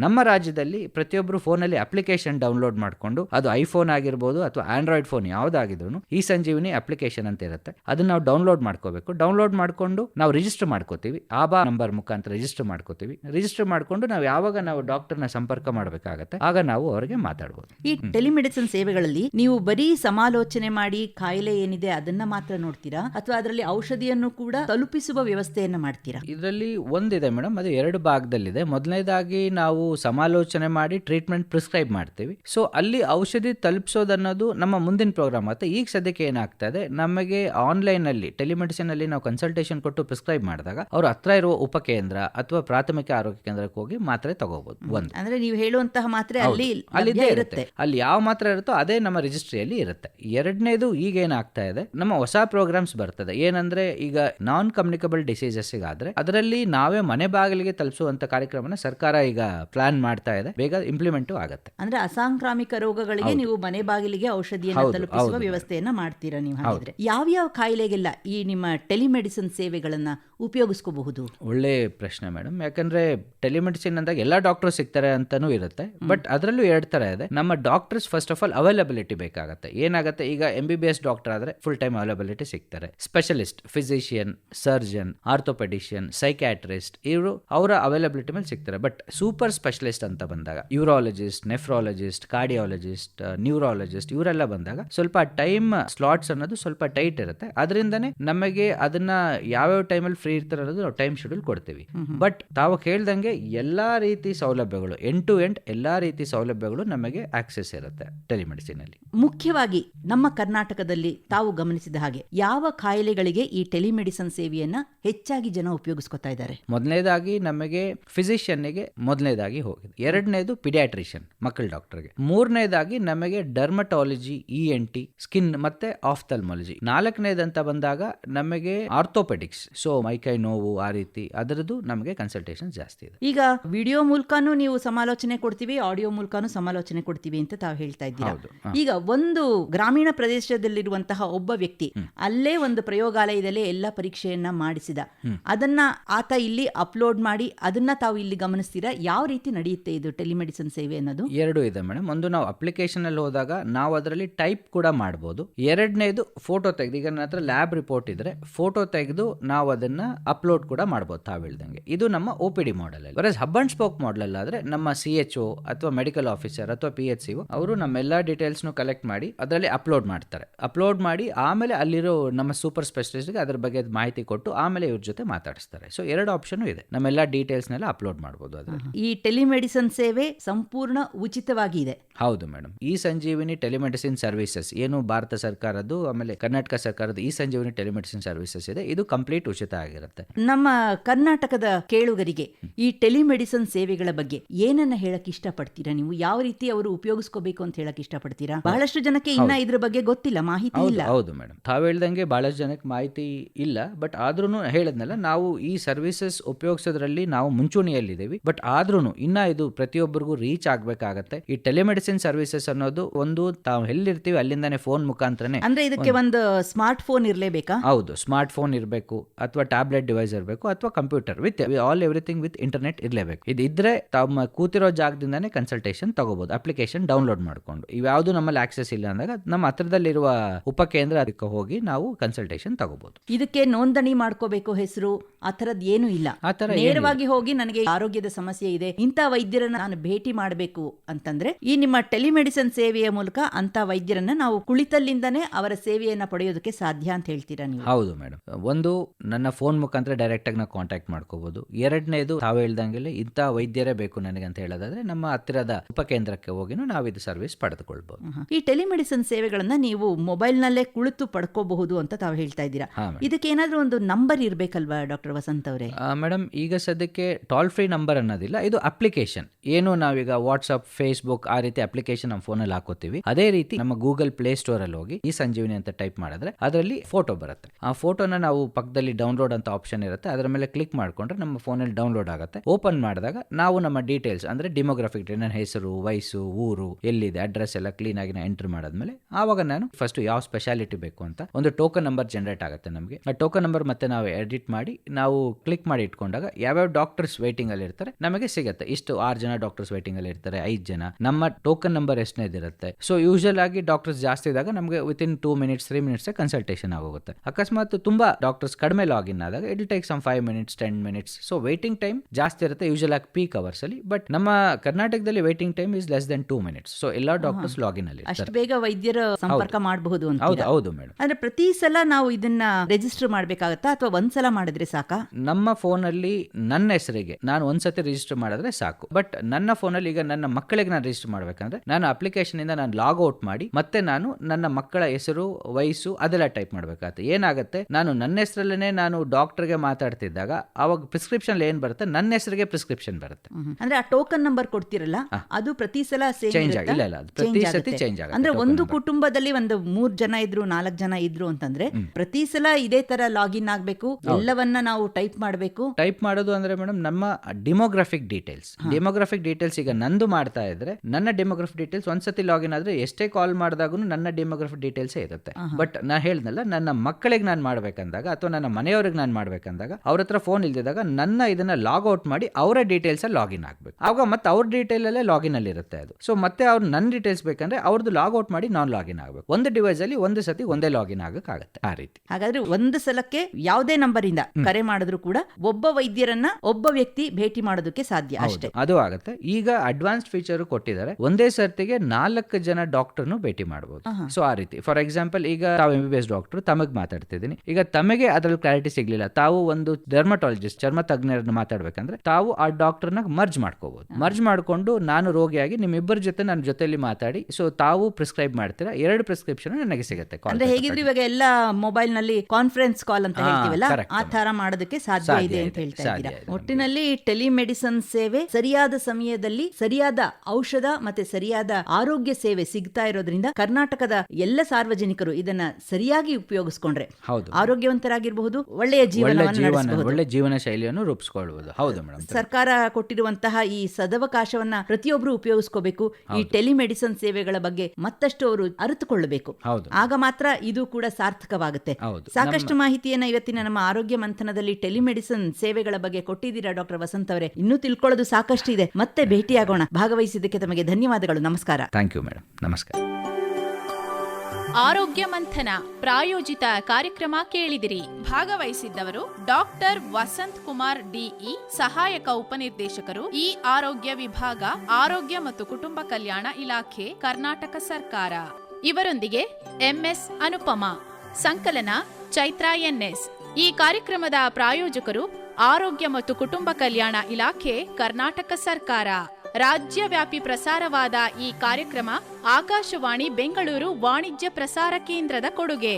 ನಮ್ಮ ರಾಜ್ಯದಲ್ಲಿ ಪ್ರತಿಯೊಬ್ಬರು ಫೋನಲ್ಲಿ ಅಪ್ಲಿಕೇಶನ್ ಡೌನ್ಲೋಡ್ ಮಾಡಿಕೊಂಡು ಅದು ಐಫೋನ್ ಆಗಿರ್ಬೋದು ಅಥವಾ ಆಂಡ್ರಾಯ್ಡ್ ಫೋನ್ ಯಾವ್ದಾಗಿದ್ರು ಈ ಸಂಜೀವಿನಿ ಅಪ್ಲಿಕೇಶನ್ ಅಂತ ಇರುತ್ತೆ. ಅದನ್ನ ನಾವು ಡೌನ್ಲೋಡ್ ಮಾಡ್ಕೋಬೇಕು. ಡೌನ್ಲೋಡ್ ಮಾಡ್ಕೊಂಡು ನಾವು ರಿಜಿಸ್ಟರ್ ಮಾಡ್ಕೋತೀವಿ. ಆಬಾ ನಂಬರ್ ಮುಖಾಂತರ ರಿಜಿಸ್ಟರ್ ಮಾಡ್ಕೋತೀವಿ. ರಿಜಿಸ್ಟರ್ ಮಾಡ್ಕೊಂಡು ನಾವು ಯಾವಾಗ ನಾವು ಡಾಕ್ಟರ್ನ ಸಂಪರ್ಕ ಮಾಡಬೇಕಾಗತ್ತೆ ಆಗ ನಾವು ಅವರಿಗೆ ಮಾತಾಡಬಹುದು ಈ ಟೆಲಿಮೆಡಿಸಿನ್ ಸೇವೆಗಳಲ್ಲಿ ನೀವು ಬರೀ ಸಮಾಲೋಚನೆ ಮಾಡಿ ಕಾಯಿಲೆ ಏನಿದೆ ಅದನ್ನ ಮಾತ್ರ ನೋಡ್ತೀರಾ? ಅಥವಾ ಅದರಲ್ಲಿ ಔಷಧಿಯನ್ನು ಕೂಡ ತಲುಪಿಸುವ ವ್ಯವಸ್ಥೆಯನ್ನು ಮಾಡ್ತೀರಾ? ಇದರಲ್ಲಿ ಒಂದಿದೆ ಮೇಡಮ್ ಅದು ಎರಡು ಭಾಗದಲ್ಲಿದೆ. ಮೊದಲನೇದಾಗಿ ನಾವು ಸಮಾಲೋಚನೆ ಮಾಡಿ ಟ್ರೀಟ್ಮೆಂಟ್ ಪ್ರಿಸ್ಕ್ರೈಬ್ ಮಾಡ್ತೀವಿ. ಸೊ ಅಲ್ಲಿ ಔಷಧಿ ತಲುಪಿಸೋದನ್ನೋದು ನಮ್ಮ ಮುಂದಿನ ಪ್ರೋಗ್ರಾಮ್. ಆಗುತ್ತೆ ಈಗ ಸದ್ಯಕ್ಕೆ ಏನಾಗ್ತಾ ಇದೆ ನಮಗೆ ಆನ್ಲೈನ್ ಅಲ್ಲಿ ಟೆಲಿಮೆಡಿಸಿನ್ ಅಲ್ಲಿ ನಾವು ಕನ್ಸಲ್ಟೇಷನ್ ಕೊಟ್ಟು ಪ್ರಿಸ್ಕ್ರೈಬ್ ಮಾಡಿದಾಗ ಅವ್ರ ಹತ್ರ ಇರುವ ಉಪಕೇಂದ್ರ ಅಥವಾ ಪ್ರಾಥಮಿಕ ಆರೋಗ್ಯ ಕೇಂದ್ರಕ್ಕೆ ಹೋಗಿ ಮಾತ್ರೆ ತಗೋಬಹುದು ಒಂದು. ಅಂದ್ರೆ ನೀವು ಹೇಳುವಂತಹ ಮಾತ್ರೆ ಅಲ್ಲಿ ಅಲ್ಲಿ ಇರುತ್ತೆ. ಅಲ್ಲಿ ಯಾವ ಮಾತ್ರೆ ಇರುತ್ತೋ ಅದೇ ನಮ್ಮ ರಿಜಿಸ್ಟ್ರಿಯಲ್ಲಿ ಇರುತ್ತೆ. ಎರಡನೇದು ಈಗ ಏನಾಗ್ತಾ ಇದೆ ನಮ್ಮ ಹೊಸ ಪ್ರೋಗ್ರಾಮ್ಸ್ ಬರ್ತದೆ. ಏನಂದ್ರೆ ಈಗ ನಾನ್ ಕಮ್ಯುನಿಕಬಲ್ ಡಿಸೀಸಸ್ ಆದ್ರೆ ಅದರಲ್ಲಿ ನಾವೇ ಮನೆ ಬಾಗಿಲಿಗೆ ತಲುಪಿಸುವಂತ ಕಾರ್ಯಕ್ರಮನ ಸರ್ಕಾರ ಈಗ ಪ್ಲಾನ್ ಮಾಡ್ತಾ ಇದೆ. ಬೇಗ ಇಂಪ್ಲಿಮೆಂಟ್ ಆಗುತ್ತೆ. ಅಂದ್ರೆ ಅಸಾಂಕ್ರಾಮಿಕ ರೋಗಗಳಿಗೆ ನೀವು ಮನೆ ಬಾಗಿಲಿಗೆ ಔಷಧಿಯನ್ನು ತಲುಪಿಸುವ. ವ್ಯವಸ್ಥೆಯನ್ನ ಮಾಡ್ತೀರಾ ನೀವು ಹಾಗಿದ್ರೆ? ಯಾವ್ಯಾವ ಕಾಯಿಲೆಗೆಲ್ಲ ಈ ನಿಮ್ಮ ಟೆಲಿಮೆಡಿಸಿನ್ ಸೇವೆಗಳನ್ನ ಉಪಯೋಗಿಸ್ಕೋಬಹುದು? ಒಳ್ಳೆ ಪ್ರಶ್ನೆ ಮೇಡಮ್ ಯಾಕಂದ್ರೆ ಟೆಲಿಮೆಡಿಸಿನ್ ಅಂದಾಗ ಎಲ್ಲ ಡಾಕ್ಟರ್ ಸಿಗ್ತಾರೆ ಅಂತಾನೂ ಇರುತ್ತೆ. ಬಟ್ ಅದರಲ್ಲೂ ಎರಡು ತರ ಇದೆ. ನಮ್ಮ doctors first of all availability ಬೇಕಾಗುತ್ತೆ. ಏನಾಗುತ್ತೆ? ಈಗ M B B S doctor ಆದ್ರೆ ಫುಲ್ ಟೈಮ್ ಅವೈಲಬಿಲಿಟಿ ಸಿಗ್ತಾರೆ. Specialist physician surgeon orthopedician psychiatrist ಇವರು ಅವರ ಅವೈಲಬಿಲಿಟಿ ಮೇಲೆ ಸಿಗ್ತಾರೆ. ಬಟ್ ಸೂಪರ್ ಸ್ಪೆಷಲಿಸ್ಟ್ ಅಂತ ಬಂದಾಗ ಯೂರಾಲಜಿಸ್ಟ್ ನೆಫ್ರಾಲಜಿಸ್ಟ್ ಕಾರ್ಡಿಯಾಲಜಿಸ್ಟ್ ನ್ಯೂರಾಲಜಿಸ್ಟ್ ಇವರೆಲ್ಲ ಬಂದಾಗ ಸ್ವಲ್ಪ ಟೈಮ್ ಸ್ಲಾಟ್ಸ್ ಅನ್ನೋದು ಸ್ವಲ್ಪ ಟೈಟ್ ಇರುತ್ತೆ. ಅದರಿಂದನೇ ನಮಗೆ ಅದನ್ನ ಯಾವ್ಯಾವ ಟೈಮಲ್ಲಿ ಫ್ರೀ ಇರ್ತಾರೆ ಅನ್ನೋದು ನಾವು ಟೈಮ್ ಶೆಡ್ಯೂಲ್ ಕೊಡ್ತೀವಿ. ಬಟ್ ತಾವು ಕೇಳ್ದಂಗೆ ಎಲ್ಲಾ ರೀತಿ ಸೌಲಭ್ಯಗಳು ಎಂಡ್ ಟು ಎಂಡ್ ಎಲ್ಲಾ ರೀತಿ ಸೌಲಭ್ಯಗಳು ನಮಗೆ ಆಕ್ಸೆಸ್ ಇರುತ್ತೆ ಟೆಲಿಮೆಡಿಸಿನ್ ಅಲ್ಲಿ ಮುಖ್ಯವಾಗಿ ನಮ್ಮ ಕರ್ನಾಟಕದಲ್ಲಿ ತಾವು ಗಮನಿಸಿದ ಹಾಗೆ ಯಾವ ಕಾಯಿಲೆಗಳಿಗೆ ಈ ಟೆಲಿಮೆಡಿಸಿನ್ ಸೇವೆಯನ್ನ ಹೆಚ್ಚಾಗಿ ಜನ ಉಪಯೋಗಿಸ್ಕೊತಾ ಇದ್ದಾರೆ? ಮೊದಲನೇದಾಗಿ ನಮಗೆ ಫಿಸಿಷಿಯನ್ಗೆ ಮೊದಲನೇದಾಗಿ ಹೋಗಿದೆ. ಎರಡನೇದು ಪಿಡಿಯಾಟ್ರಿಷಿಯನ್ ಮಕ್ಕಳ ಡಾಕ್ಟರ್ಗೆ ಮೂರನೇದಾಗಿ ನಮಗೆ dermatology E N T skin ಮತ್ತೆ ಆಫ್ಥಲ್ಮಾಲಜಿ ನಾಲ್ಕನೇದಂತ ಬಂದಾಗ ನಮಗೆ ಆರ್ಥೋಪೆಡಿಕ್ಸ್ ಸೊ ಮೈಕೈ ನೋವು ಆ ರೀತಿ ಅದರದ್ದು ನಮಗೆ ಕನ್ಸಲ್ಟೇಷನ್ ಜಾಸ್ತಿ ಇದೆ. ಈಗ ವಿಡಿಯೋ ಮೂಲಕನೂ ನೀವು ಸಮಾಲೋಚನೆ ಕೊಡ್ತೀವಿ ಆಡಿಯೋ ಮೂಲಕನೂ ಸಮಾಲೋಚನೆ ಕೊಡ್ತೀವಿ ಅಂತ ತಾವು ಹೇಳ್ತಾ ಇದ್ದೀರಾ? ಈಗ ಒಂದು ಗ್ರಾಮೀಣ ಪ್ರದೇಶದಲ್ಲಿರುವಂತಹ ಒಬ್ಬ ವ್ಯಕ್ತಿ ಅಲ್ಲೇ ಒಂದು ಪ್ರಯೋಗಾಲಯದಲ್ಲಿ ಎಲ್ಲ ಪರೀಕ್ಷೆಯನ್ನ ಮಾಡಿಸಿದ. ಅದನ್ನ ಅದನ್ನ ಆತ ಇಲ್ಲಿ ಅಪ್ಲೋಡ್ ಮಾಡಿ ಅದನ್ನ ತಾವು ಇಲ್ಲಿ ಗಮನಿಸ್ತೀರಾ? ಯಾವ ರೀತಿ ನಡೆಯುತ್ತೆ ಇದು ಟೆಲಿಮೆಡಿಸಿನ್ ಸೇವೆ ಅನ್ನೋದು? ಎರಡು ಇದೆ ಮೇಡಮ್. ಒಂದು ನಾವು ಅಪ್ಲಿಕೇಶನ್ ಅಲ್ಲಿ ಹೋದಾಗ ನಾವು ಅದರಲ್ಲಿ ಟೈಪ್ ಕೂಡ ಮಾಡಬಹುದು ಎರಡನೇದು ಫೋಟೋ ತೆಗೆದು ಈಗ ನನ್ನ ಹತ್ರ ಲ್ಯಾಬ್ ರಿಪೋರ್ಟ್ ಇದ್ರೆ ಫೋಟೋ ತೆಗೆದು ನಾವು ಅದನ್ನ ಅಪ್ಲೋಡ್ ಕೂಡ ಮಾಡ್ಬೋದು ತಾವು ಹೇಳ್ದಂಗೆ. ಇದು ನಮ್ಮ ಒ ಪಿ ಡಿ ಮಾಡೆಲ್ ಅಲ್ಲಿ. Versus hub and spoke model ಆದ್ರೆ ನಮ್ಮ ಸಿ ಎಚ್ ಒ ಅಥವಾ ಮೆಡಿಕಲ್ ಆಫೀಸರ್ ಅಥವಾ ಪಿ ಎಚ್ ಸಿ ಅವರು ನಮ್ಮೆಲ್ಲ ಡೀಟೇಲ್ಸ್ನು ಕಲೆಕ್ಟ್ ಮಾಡಿ ಅದರಲ್ಲಿ ಅಪ್ಲೋಡ್ ಮಾಡ್ತಾರೆ. ಅಪ್ಲೋಡ್ ಮಾಡಿ ಆಮೇಲೆ ಅಲ್ಲಿರೋ ನಮ್ಮ ಸೂಪರ್ ಸ್ಪೆಷಲಿಸ್ಟ್ಗೆ ಅದ್ರ ಬಗ್ಗೆ ಮಾಹಿತಿ ಕೊಟ್ಟು ಆಮೇಲೆ ಇವ್ರ ಜೊತೆ ಮಾತಾಡಿಸ್ತಾರೆ. ಸೊ ಎರಡು ಆಪ್ಷನ್ ಇದೆ. ನಮ್ಮೆಲ್ಲ ಡೀಟೇಲ್ಸ್ನೆಲ್ಲ ಅಪ್ಲೋಡ್ ಮಾಡಬಹುದು ಅದರಲ್ಲಿ. ಈ ಟೆಲಿಮೆಡಿಸಿನ್ ಸೇವೆ ಸಂಪೂರ್ಣ ಉಚಿತವಾಗಿ ಇದೆ. ಹೌದು ಮೇಡಮ್ ಈ ಸಂಜೀವಿನಿ ಟೆಲಿಮೆಡಿಸಿನ್ ಸರ್ವಿಸಸ್ ಏನು ಭಾರತ ಸರ್ಕಾರದ್ದು ಆಮೇಲೆ ಕರ್ನಾಟಕ ಸರ್ಕಾರದ ಈ ಸಂಜೀವಿನಿ ಟೆಲಿಮೆಡಿಸಿನ್ ಸರ್ವಿಸಸ್ ಇದೆ. ಇದು ಕಂಪ್ಲೀಟ್ ಉಚಿತ ಆಗಿರುತ್ತೆ. ನಮ್ಮ ಕರ್ನಾಟಕದ ಕೇಳುಗರಿಗೆ ಈ ಟೆಲಿಮೆಡಿಸಿನ್ ಸೇವೆಗಳ ಬಗ್ಗೆ ಏನನ್ನ ಹೇಳಕ್ ಇಷ್ಟಪಡ್ತೀರಾ ನೀವು? ಯಾವ ರೀತಿ ಅವರು ಉಪಯೋಗಿಸ್ಕೋಬೇಕು ಅಂತ ಹೇಳಕ್ ಇಷ್ಟಪಡ್ತೀರಾ? ಬಹಳಷ್ಟು ಜನಕ್ಕೆ ಇನ್ನ ಇದ್ರ ಬಗ್ಗೆ ಗೊತ್ತಿಲ್ಲ ಮಾಹಿತಿ ಇಲ್ಲ. ಹೌದು ಮೇಡಮ್. ತಾವು ಹೇಳ್ದಂಗೆ ಬಹಳಷ್ಟು ಜನಕ್ಕೆ ಮಾಹಿತಿ ಇಲ್ಲ ಬಟ್ ಆದ್ರೂ ಹೇಳದ್ನಲ್ಲ ನಾವು ಈ ಸರ್ವಿಸಸ್ ಉಪಯೋಗಿಸೋದ್ರಲ್ಲಿ ನಾವು ಮುಂಚೂಣಿಯಲ್ಲಿದ್ದೀವಿ. ಬಟ್ ಆದ್ರೂ ಇನ್ನ ಇದು ಪ್ರತಿಯೊಬ್ಬರಿಗೂ ರೀಚ್ ಆಗ್ಬೇಕಾಗತ್ತೆ. ಈ ಟೆಲಿಮೆಡಿಸಿನ್ ಸರ್ವಿಸಸ್ ಅನ್ನೋದು ಒಂದು ತಾವು ಎಲ್ಲಿರ್ತೀವಿ ಅಲ್ಲಿಂದಾನೆ ಫೋನ್ ಮುಖಾಂತರನೇ ಅಂದ್ರೆ ಇದಕ್ಕೆ ಒಂದು. ಸ್ಮಾರ್ಟ್ ಫೋನ್ ಇರಲೇಬೇಕಾ? ಹೌದು ಸ್ಮಾರ್ಟ್ ಫೋನ್ ಇರಬೇಕು ಅಥವಾ ಟ್ಯಾಬ್ಲೆಟ್ ಡಿವೈಸ್ ಇರಬೇಕು ಅಥವಾ computer with all everything with internet ಇರಲೇಬೇಕು. ಇದು ಇದ್ರೆ ತಮ್ಮ ಕೂತಿರೋ ಜಾಗದಿಂದಾನೇ ಕನ್ಸಲ್ಟೇಷನ್ ತಗೋಬಹುದು ಅಪ್ಲಿಕೇಶನ್ ಡೌನ್ಲೋಡ್ ಮಾಡ್ಕೊಂಡು. ಇವ್ಯಾವುದು ನಮ್ಮಲ್ಲಿ ಆಕ್ಸೆಸ್ ಇಲ್ಲ ಅಂದಾಗ ನಮ್ಮ ಹತ್ರದಲ್ಲಿರುವ ಉಪಕೇಂದ್ರ ಅದಕ್ಕೆ ಹೋಗಿ ನಾವು ಕನ್ಸಲ್ಟೇಷನ್ ತಗೋಬಹುದು ಇದಕ್ಕೆ ನೋಂದಣಿ ಮಾಡ್ಕೋಬೇಕು ಹೆಸರು ಆ ಥರದ್ ಏನು ಇಲ್ಲ. ಆ ಥರ ನೇರವಾಗಿ ಹೋಗಿ ನನಗೆ ಆರೋಗ್ಯದ ಸಮಸ್ಯೆ ಇದೆ ಇಂಥ ವೈದ್ಯರನ್ನ ನಾನು ಭೇಟಿ ಮಾಡಬೇಕು ಅಂತಂದ್ರೆ ಈ ನಿಮ್ಮ ಟೆಲಿಮೆಡಿಸಿನ್ ಸೇವೆಯ ಮೂಲಕ ಅಂತ ವೈದ್ಯರನ್ನ ನಾವು ಕುಳಿತಲ್ಲಿಂದನೇ ಅವರ ಸೇವೆಯನ್ನ ಪಡೆಯೋದಕ್ಕೆ ಸಾಧ್ಯ ಅಂತ ಹೇಳ್ತೀರಾ ನೀವು? ಹೌದು ಮೇಡಮ್ ಒಂದು ನನ್ನ ಫೋನ್ ಮುಖಾಂತರ ಡೈರೆಕ್ಟ್ ಆಗಿ ನಾವು ಕಾಂಟ್ಯಾಕ್ಟ್ ಮಾಡ್ಕೋಬಹುದು ಎರಡನೇದು ತಾವು ಹೇಳ್ದಂಗೆ ಇಂಥ ವೈದ್ಯರೇ ಬೇಕು ನನಗೆ ಅಂತ ಹೇಳೋದಾದ್ರೆ ನಮ್ಮ ಹತ್ತಿರದ ಉಪಕೇಂದ್ರಕ್ಕೆ ಹೋಗಿನೂ ನಾವು ಇದು ಸರ್ವಿಸ್ ಪಡೆದುಕೊಳ್ಬಹುದು ಈ ಟೆಲಿಮೆಡಿಸಿನ್ ಸೇವೆಗಳನ್ನ ನೀವು ಮೊಬೈಲ್ ನಲ್ಲೇ ಕುಳಿತು ಪಡ್ಕೋಬಹುದು ಅಂತ ತಾವು ಹೇಳ್ತಾ ಇದ್ದೀರಾ? ಇದಕ್ಕೆ ಏನಾದರೂ ಒಂದು ನಂಬರ್ ಇರಬೇಕಲ್ವಾ ಡಾಕ್ಟರ್ ವಸಂತ್ ಅವರೇ? ಮೇಡಮ್ ಈಗ ಸದ್ಯಕ್ಕೆ ಟೋಲ್ ಫ್ರೀ ನಂಬರ್ ಅನ್ನೋದಿಲ್ಲ ಇದು ಅಪ್ಲಿಕೇಶನ್ ಏನು ನಾವೀಗ ವಾಟ್ಸ್ಆಪ್ ಫೇಸ್ಬುಕ್ ಆ ರೀತಿ ಅಪ್ಲಿಕೇಶನ್ ನಮ್ಮ ಫೋನಲ್ಲಿ ಹಾಕೋತೀವಿ. ಅದೇ ರೀತಿ ನಮ್ಮ ಗೂಗಲ್ ಪ್ಲೇ ಸ್ಟೋರ್ ಅಲ್ಲಿ ಹೋಗಿ ಈ ಸಂಜೀವಿನಿ ಅಂತ ಟೈಪ್ ಮಾಡಿದ್ರೆ ಅದರಲ್ಲಿ ಫೋಟೋ ಬರುತ್ತೆ. ಆ ಫೋಟೋನ ನಾವು ಪಕ್ಕದಲ್ಲಿ ಡೌನ್ಲೋಡ್ ಅಂತ ಆಪ್ಷನ್ ಇರುತ್ತೆ. ಅದರ ಮೇಲೆ ಕ್ಲಿಕ್ ಮಾಡ್ಕೊಂಡ್ರೆ ನಮ್ಮ ಫೋನಲ್ಲಿ ಡೌನ್ಲೋಡ್ ಆಗುತ್ತೆ. ಓಪನ್ ಮಾಡಿದಾಗ ನಾವು ನಮ್ಮ ಡೀಟೇಲ್ಸ್ ಅಂದ್ರೆ ಡಿಮೋಗ್ರಫಿಕ್ ನನ್ನ ಹೆಸರು, ವಯಸ್ಸು, ಊರು, ಎಲ್ಲಿದೆ ಅಡ್ರೆಸ್ ಎಲ್ಲ ಕ್ಲೀನ್ ಆಗಿ ಎಂಟ್ರಿ ಮಾಡಿದ್ಮೇಲೆ ಆವಾಗ ನಾನು ಫಸ್ಟ್ ಯಾವ ಸ್ಪೆಷಾಲಿಟಿ ಬೇಕು ಅಂತ ಒಂದು ಟೋಕನ್ ನಂಬರ್ ಜನರೇಟ್ ಆಗುತ್ತೆ ನಮಗೆ. ಆ ಟೋಕನ್ ನಂಬರ್ ಮತ್ತೆ ನಾವು ಎಡಿಟ್ ಮಾಡಿ, ನಾವು ಕ್ಲಿಕ್ ಮಾಡಿ ಇಟ್ಕೊಂಡಾಗ ಯಾವ್ಯಾವ ಡಾಕ್ಟರ್ಸ್ ವೈಟಿಂಗ್ ಅಲ್ಲಿ ಇರ್ತಾರೆ ನಮಗೆ ಸಿಗುತ್ತೆ. ಇಷ್ಟು ಆರು ಜನ ಡಾಕ್ಟರ್ಸ್ ವೈಟಿಂಗ್ ಅಲ್ಲಿ ಇರ್ತಾರೆ, ಐದು ಜನ. ನಮ್ಮ ಟೋಕನ್ ನಂಬರ್ ಎಷ್ಟನೇದಿರುತ್ತೆ. ಸೊ ಯೂಶಲ್ ಆಗಿ ಡಾಕ್ಟರ್ಸ್ ಜಾಸ್ತಿ ಇದ್ದಾಗ ನಮಗೆ within two minutes three minutes consultation ಆಗೋಗುತ್ತೆ. ಅಕಸ್ಮಾತ್ ತುಂಬಾ ಡಾಕ್ಟರ್ಸ್ ಕಡಿಮೆ ಲಾಗಿನ್ ಆದಾಗ it take some five minutes ten minutes so waiting time ಜಾಸ್ತಿ ಇರುತ್ತೆ ಯೂಶಲ್ ಆಗಿ ಪೀಕ್ ಅವರ್ಸ್ ಅಲ್ಲಿ. ಬಟ್ ನಮ್ಮ ಕರ್ನಾಟಕದಲ್ಲಿ waiting time is less than two minutes so ಎಲ್ಲಾ ಡಾಕ್ಟರ್ಸ್ ಲಾಗಿನ್ ಅಲ್ಲಿ ಅಷ್ಟು ಬೇಗ ವೈದ್ಯರ ಸಂಪರ್ಕ ಮಾಡಬಹುದು ಅಂತ ಹೌದು ಹೌದು ಮೇಡಮ್. ಅಂದ್ರೆ ಪ್ರತಿ ಸಲ ನಾವು ಇದನ್ನ ರಿಜಿಸ್ಟರ್ ಮಾಡಬೇಕಾಗುತ್ತಾ? ಅಥವಾ ಒಂದ್ಸಲ ಮಾಡಿದ್ರೆ ಸಾಕ? ನಮ್ಮ ಫೋನ್ ಅಲ್ಲಿ ನನ್ನ ಹೆಸರಿಗೆ ನಾನು ಒಂದ್ಸತಿ ರಿಜಿಸ್ಟರ್ ಮಾಡಿದ್ರೆ ಸಾಕು. ಬಟ್ ನನ್ನ ಫೋನ್ ಅಲ್ಲಿ ಈಗ ನನ್ನ ಮಕ್ಕಳಿಗೆ ನಾನು ರಿಜಿಸ್ಟರ್ ಮಾಡ್ಬೇಕಂದ್ರೆ ನಾನು ಅಪ್ಲಿಕೇಶನ್ ಇಂದ ನಾನು ಲಾಗ್ ಔಟ್ ಮಾಡಿ ಮತ್ತೆ ನಾನು ನನ್ನ ಮಕ್ಕಳ ಹೆಸರು ವಯಸ್ಸು ಅದೆಲ್ಲ ಟೈಪ್ ಮಾಡ್ಬೇಕಾಗತ್ತೆ. ಏನಾಗುತ್ತೆ? ನಾನು ನನ್ನ ಹೆಸರಲ್ಲೇ ನಾನು ಡಾಕ್ಟರ್ಗೆ ಮಾತಾಡ್ತಿದ್ದಾಗ ಅವಾಗ ಪ್ರಿಸ್ಕ್ರಿಪ್ಷನ್ ಏನ್ ಬರುತ್ತೆ? ನನ್ನ ಹೆಸರಿಗೆ ಪ್ರಿಸ್ಕ್ರಿಪ್ಷನ್ ಬರುತ್ತೆ. ಅಂದ್ರೆ ಆ ಟೋಕನ್ ನಂಬರ್ ಕೊಡ್ತಿರಲ್ಲ ಅದು ಪ್ರತಿ ಸಲ ಚೇಂಜ್ ಇಲ್ಲ, ಇಲ್ಲ, ಪ್ರತಿ ಸತಿ ಚೇಂಜ್ ಆಗುತ್ತೆ ಅಂದ್ರೆ ಒಂದು ಕುಟುಂಬದಲ್ಲಿ ಒಂದು ಮೂರ್ ಜನ ಇದ್ರು ನಾಲ್ಕು ಜನ ಇದ್ರು ಅಂತಂದ್ರೆ ಪ್ರತಿ ಸಲ ಇದೇ ತರ ಲಾಗಿನ್ ಆಗ್ಬೇಕು ಎಲ್ಲವನ್ನ ನಾವು ಟೈಪ್ ಮಾಡಬೇಕು. ಟೈಪ್ ಮಾಡೋದು ಅಂದ್ರೆ ಮೇಡಮ್ ನಮ್ಮ ಡೆಮೋಗ್ರಾಫಿಕ್ ಡೀಟೇಲ್ಸ್. ಡೆಮೋಗ್ರಾಫಿಕ್ ಡೀಟೇಲ್ಸ್ ಈಗ ನಂದು ಮಾಡ್ತಾ ಇದ್ರೆ ನನ್ನ ಡೆಮೋಗ್ರಾಫಿಕ್ ಡೀಟೇಲ್ಸ್ ಒಂದ್ಸತಿ ಲಾಗಿನ್ ಆದ್ರೆ ಎಷ್ಟೇ ಕಾಲ್ ಮಾಡಿದಾಗೂ ನನ್ನ ಡೆಮೋಗ್ರಾಫಿಕ್ ಡೀಟೇಲ್ಸ್ ಇರುತ್ತೆ. ಬಟ್ ನಾ ಹೇಳ್ದಲ್ಲ ನನ್ನ ಮಕ್ಕಳಿಗೆ ನಾನು ಮಾಡ್ಬೇಕಂದಾಗ ಅಥವಾ ನನ್ನ ಮನೆಯವ್ರಿಗೆ ನಾನು ಮಾಡ್ಬೇಕಂದಾಗ ಅವ್ರ ಹತ್ರ ಫೋನ್ ಇಲ್ದಿದಾಗ ನನ್ನ ಇದನ್ನ ಲಾಗ್ ಔಟ್ ಮಾಡಿ ಅವರ ಡೀಟೇಲ್ಸ್ ಅಲ್ಲಿ ಲಾಗಿನ್ ಆಗ್ಬೇಕು. ಆಗ ಮತ್ತೆ ಅವ್ರ ಡೀಟೇಲ್ ಅಲ್ಲೇ ಲಾಗಿನ್ ಅಲ್ಲಿ ಇರುತ್ತೆ ಅದು. ಸೊ ಮತ್ತೆ ಅವ್ರು ನನ್ನ ಡೀಟೇಲ್ಸ್ ಬೇಕಂದ್ರೆ ಅವ್ರದ್ದು ಲಾಗ್ ಔಟ್ ಮಾಡಿ ನಾನ್ ಲಾಗಿನ್ ಆಗ್ಬೇಕು. ಒಂದು ಡಿವೈಸ್ ಅಲ್ಲಿ ಒಂದು ಸತಿ ಒಂದೇ ಲಾಗಿನ್ ಆಗಕ್ಕಾಗತ್ತೆ ಆ ರೀತಿ. ಹಾಗಾದ್ರೆ ಒಂದು ಸಲಕ್ಕೆ ಯಾವುದೇ ನಂಬರ್ ಇಂದ ಕರೆ ಮಾಡಿದ್ರು ಕೂಡ ಒಬ್ಬ ವೈದ್ಯರನ್ನ ಒಬ್ಬ ವ್ಯಕ್ತಿ ಭೇಟಿ ಮಾಡೋದಕ್ಕೆ ಸಾಧ್ಯ ಅಷ್ಟೇ. ಅದು ಆಗುತ್ತೆ. ಈಗ ಅಡ್ವಾನ್ಸ್ಡ್ ಫೀಚರ್ ಕೊಟ್ಟಿದ್ದಾರೆ. ಒಂದೇ ಸರ್ತಿಗೆ ನಾಲ್ಕು ಜನ ಡಾಕ್ಟರ್ನು ಭೇಟಿ ಮಾಡಬಹುದು ಸೊ ಆ ರೀತಿ. ಫಾರ್ ಎಕ್ಸಾಂಪಲ್ ಈಗ M B B S doctor ತಮಗ್ ಮಾತಾಡ್ತಿದ್ದೀನಿ. ಈಗ ತಮಗೆ ಅದ್ರಲ್ಲಿ ಕ್ಲಾರಿಟಿ ಸಿಗ್ಲಿಲ್ಲ ತಾವು ಒಂದು ಡರ್ಮಟಾಲಜಿಸ್ಟ್ ಚರ್ಮ ತಜ್ಞರನ್ನ ಮಾತಾಡ್ಬೇಕಂದ್ರೆ ತಾವು ಆ ಡಾಕ್ಟರ್ನ ಮರ್ಜ್ ಮಾಡ್ಕೋಬಹುದು ಮರ್ಜ್ ಮಾಡ್ಕೊಂಡು ನಾನು ರೋಗಿಯಾಗಿ ನಿಮ್ಮಿಬ್ಬರ ಜೊತೆ ನನ್ನ ಜೊತೆಯಲ್ಲಿ ಮಾತಾಡಿ ಸೊ ತಾವು ಪ್ರಿಸ್ಕ್ರೈಬ್ ಮಾಡ್ತೀರಾ? ಎರಡು ಪ್ರಿಸ್ಕ್ರಿಪ್ಷನ್ ನನಗೆ ಸಿಗುತ್ತೆ ಅಂದ್ರೆ ಹೇಗಿದ್ರು ಇವಾಗ ಎಲ್ಲ ಮೊಬೈಲ್ನಲ್ಲಿ ಕಾನ್ಫರೆನ್ಸ್ ಕಾಲ್ ಅಂತ ಹೇಳ್ತೀವಲ್ಲ ಆ ತರ ಮಾಡೋದಕ್ಕೆ ಸಾಧ್ಯ ಇದೆ ಅಂತ ಹೇಳ್ತಾ ಇದ್ದೀರಾ? ಒಟ್ಟಿನಲ್ಲಿ ಟೆಲಿಮೆಡಿಸನ್ ಸೇವೆ ಸರಿಯಾದ ಸಮಯದಲ್ಲಿ ಸರಿಯಾದ ಔಷಧ ಮತ್ತೆ ಸರಿಯಾದ ಆರೋಗ್ಯ ಸೇವೆ ಸಿಗ್ತಾ ಇರೋದ್ರಿಂದ ಕರ್ನಾಟಕದ ಎಲ್ಲ ಸಾರ್ವಜನಿಕರು ಇದನ್ನ ಸರಿಯಾಗಿ ಉಪಯೋಗಿಸ್ಕೊಂಡ್ರೆ ಹೌದು. ಆರೋಗ್ಯವಂತರಾಗಿರಬಹುದು ಒಳ್ಳೆಯ ಒಳ್ಳೆ ಜೀವನ ಒಳ್ಳೆ ಜೀವನ ಶೈಲಿಯನ್ನು ರೂಪಿಸಿಕೊಳ್ಳಬಹುದು. ಹೌದು ಮೇಡಮ್ ಸರ್ಕಾರ ಕೊಟ್ಟಿರುವಂತಹ ಈ ಸದವಕಾಶವನ್ನ ಪ್ರತಿಯೊಬ್ಬರು ಉಪಯೋಗಿಸ್ಕೋಬೇಕು. ಈ ಟೆಲಿಮೆಡಿಸನ್ ಸೇವೆಗಳ ಬಗ್ಗೆ ಮತ್ತಷ್ಟು ಅವರು ಅರಿತುಕೊಳ್ಳಬೇಕು. ಆಗ ಮಾತ್ರ ಇದು ಕೂಡ ಸಾರ್ಥಕವಾಗುತ್ತೆ. ಸಾಕಷ್ಟು ಮಾಹಿತಿಯನ್ನ ಇವತ್ತಿನ ನಮ್ಮ ಆರೋಗ್ಯ ಮಂಥನದಲ್ಲಿ ಟೆಲಿಮೆಡಿಸಿನ್ ಸೇವೆಗಳ ಬಗ್ಗೆ ಕೊಟ್ಟಿದ್ದೀರಾ ಡಾಕ್ಟರ್ ವಸಂತ್ ಅವರೇ? ಇನ್ನೂ ತಿಳ್ಕೊಳ್ಳೋದು ಸಾಕಷ್ಟು ಇದೆ ಮತ್ತೆ ಭೇಟಿಯಾಗೋಣ. ಭಾಗವಹಿಸಿದ್ದಕ್ಕೆ ತಮಗೆ ಧನ್ಯವಾದಗಳು. ನಮಸ್ಕಾರ. ಥ್ಯಾಂಕ್ ಯು ಮೇಡಮ್ ನಮಸ್ಕಾರ. ಆರೋಗ್ಯ ಮಂಥನ ಪ್ರಾಯೋಜಿತ ಕಾರ್ಯಕ್ರಮ ಕೇಳಿದಿರಿ. ಭಾಗವಹಿಸಿದ್ದವರು ಡಾಕ್ಟರ್ ವಸಂತ್ ಕುಮಾರ್ ಡಿಇ ಸಹಾಯಕ ಉಪನಿರ್ದೇಶಕರು ಈ ಆರೋಗ್ಯ ವಿಭಾಗ, ಆರೋಗ್ಯ ಮತ್ತು ಕುಟುಂಬ ಕಲ್ಯಾಣ ಇಲಾಖೆ, ಕರ್ನಾಟಕ ಸರ್ಕಾರ. ಇವರೊಂದಿಗೆ ಎಂಎಸ್ ಅನುಪಮ, ಸಂಕಲನ, ಚೈತ್ರಾ ಎನ್ಎಸ್ ಈ ಕಾರ್ಯಕ್ರಮದ ಪ್ರಾಯೋಜಕರು ಆರೋಗ್ಯ ಮತ್ತು ಕುಟುಂಬ ಕಲ್ಯಾಣ ಇಲಾಖೆ, ಕರ್ನಾಟಕ ಸರ್ಕಾರ. ರಾಜ್ಯವ್ಯಾಪಿ ಪ್ರಸಾರವಾದ ಈ ಕಾರ್ಯಕ್ರಮ ಆಕಾಶವಾಣಿ ಬೆಂಗಳೂರು ವಾಣಿಜ್ಯ ಪ್ರಸಾರ ಕೇಂದ್ರದ ಕೊಡುಗೆ.